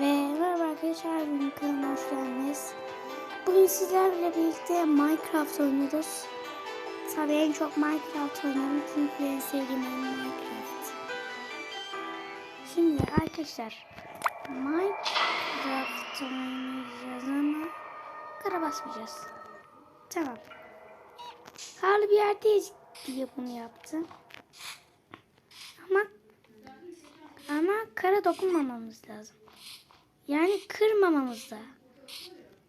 Ve merhaba arkadaşlar, benim kanalıma hoş geldiniz. Bugün sizlerle birlikte Minecraft oynuyoruz. Tabii en çok Minecraft oynuyorum çünkü en sevdiğim Minecraft. Şimdi arkadaşlar, Minecraft oynayacağız ama kara basmayacağız. Tamam. Karlı bir yerdeyiz diye bunu yaptım. Ama ama kara dokunmamamız lazım. Yani kırmamamız da.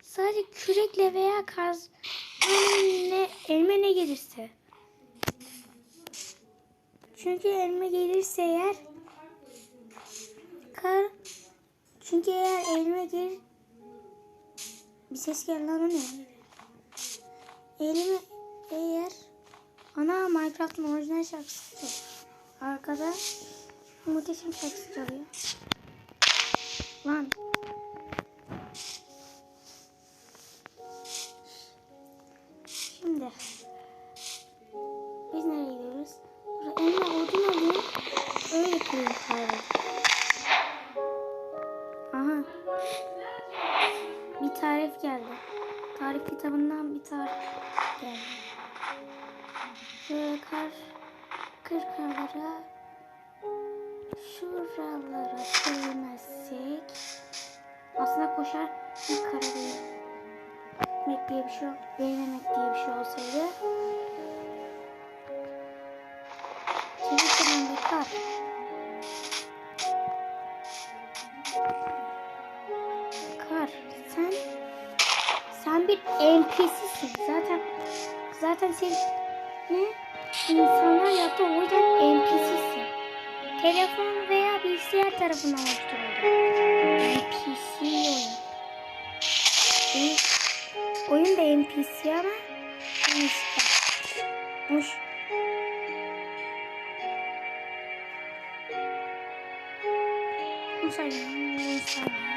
Sadece kürekle veya kaz ne elime ne gelirse. Çünkü elime gelirse eğer kar çünkü eğer elime gelir bir ses geldi o ne? Elime eğer ana Minecraft'ın orijinal şarkısı. Arkada muhteşem şarkısı çalıyor. Şimdi biz nereye gidiyoruz? Elime odun alayım. Öyle kırayım kahve. Aha. Bir tarif geldi. Tarif kitabından bir tarif geldi. Şöyle kar, kır karlara şuralara değmezsek aslında koşar bir kara değil. Diye bir şey yok. Diye bir şey olsaydı. Çevirsen de kar. Kar sen sen bir NPC'sin. Zaten zaten sen ne? İnsanlar yaptı o yüzden NPC'sin. Telefon veya bilgisayar tarafından oluşturuldu. Oyun da NPC ama. Bu sayılır. Bu sayılır.